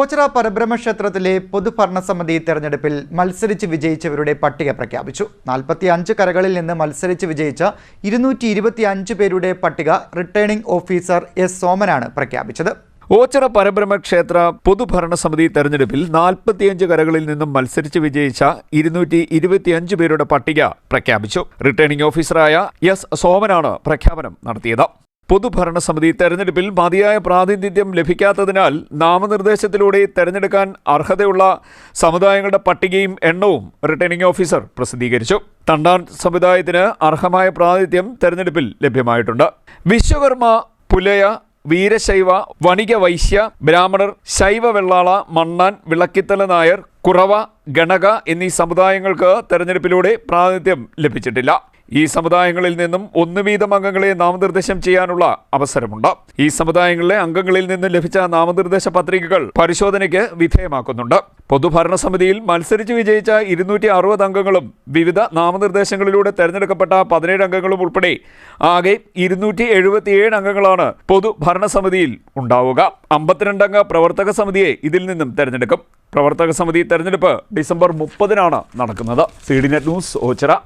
ഓച്ചിറ പരബ്രഹ്മ ക്ഷേത്രത്തിലെ പൊതുഭരണസമിതി തെരഞ്ഞെടുപ്പിൽ മത്സരിച്ച് വിജയിച്ചവരുടെ പട്ടിക പ്രഖ്യാപിച്ചു. നാൽപ്പത്തി അഞ്ച് കരകളിൽ നിന്ന് മത്സരിച്ച് വിജയിച്ച ഇരുന്നൂറ്റി ഇരുപത്തി അഞ്ച് പേരുടെ പട്ടിക റിട്ടേണിംഗ് ഓഫീസർ എസ് സോമനാണ് പ്രഖ്യാപിച്ചത്. ഓച്ചിറ പരബ്രഹ്മ ക്ഷേത്ര പൊതുഭരണസമിതി തെരഞ്ഞെടുപ്പിൽ നാൽപ്പത്തിയഞ്ച് കരകളിൽ നിന്നും മത്സരിച്ച് വിജയിച്ച ഇരുന്നൂറ്റി ഇരുപത്തിയഞ്ച് പേരുടെ പട്ടിക പ്രഖ്യാപിച്ചു. റിട്ടേണിംഗ് ഓഫീസറായ എസ് സോമനാണ് പ്രഖ്യാപനം നടത്തിയത്. പൊതുഭരണസമിതി തെരഞ്ഞെടുപ്പിൽ മതിയായ പ്രാതിനിധ്യം ലഭിക്കാത്തതിനാൽ നാമനിർദ്ദേശത്തിലൂടെ തെരഞ്ഞെടുക്കാൻ അർഹതയുള്ള സമുദായങ്ങളുടെ പട്ടികയും എണ്ണവും റിട്ടേണിംഗ് ഓഫീസർ പ്രസിദ്ധീകരിച്ചു. തണ്ടാൻ സമുദായത്തിന് അർഹമായ പ്രാതിനിധ്യം തെരഞ്ഞെടുപ്പിൽ ലഭ്യമായിട്ടുണ്ട്. വിശ്വകർമ്മ പുലയ വീരശൈവ വണിക വൈശ്യ ബ്രാഹ്മണർ ശൈവ വെള്ളാള മണ്ണാൻ വിളക്കിത്തല നായർ കുറവ ഗണക എന്നീ സമുദായങ്ങൾക്ക് തെരഞ്ഞെടുപ്പിലൂടെ പ്രാതിനിധ്യം ലഭിച്ചിട്ടില്ല. ഈ സമുദായങ്ങളിൽ നിന്നും ഒന്ന് വീതം അംഗങ്ങളെ നാമനിർദ്ദേശം ചെയ്യാനുള്ള അവസരമുണ്ട്. ഈ സമുദായങ്ങളിലെ അംഗങ്ങളിൽ നിന്നും ലഭിച്ച നാമനിർദ്ദേശ പത്രികകൾ പരിശോധനയ്ക്ക് വിധേയമാക്കുന്നുണ്ട്. പൊതുഭരണ സമിതിയിൽ മത്സരിച്ച് വിജയിച്ച ഇരുന്നൂറ്റി അറുപത് അംഗങ്ങളും വിവിധ നാമനിർദ്ദേശങ്ങളിലൂടെ തെരഞ്ഞെടുക്കപ്പെട്ട പതിനേഴ് അംഗങ്ങളും ഉൾപ്പെടെ ആകെ ഇരുന്നൂറ്റി എഴുപത്തിയേഴ് അംഗങ്ങളാണ് പൊതുഭരണസമിതിയിൽ ഉണ്ടാവുക. അമ്പത്തിരണ്ടംഗ പ്രവർത്തക സമിതിയെ ഇതിൽ നിന്നും തെരഞ്ഞെടുക്കും. പ്രവർത്തക സമിതി തെരഞ്ഞെടുപ്പ് ഡിസംബർ മുപ്പതിനാണ് നടക്കുന്നത്. C D net news Ochira.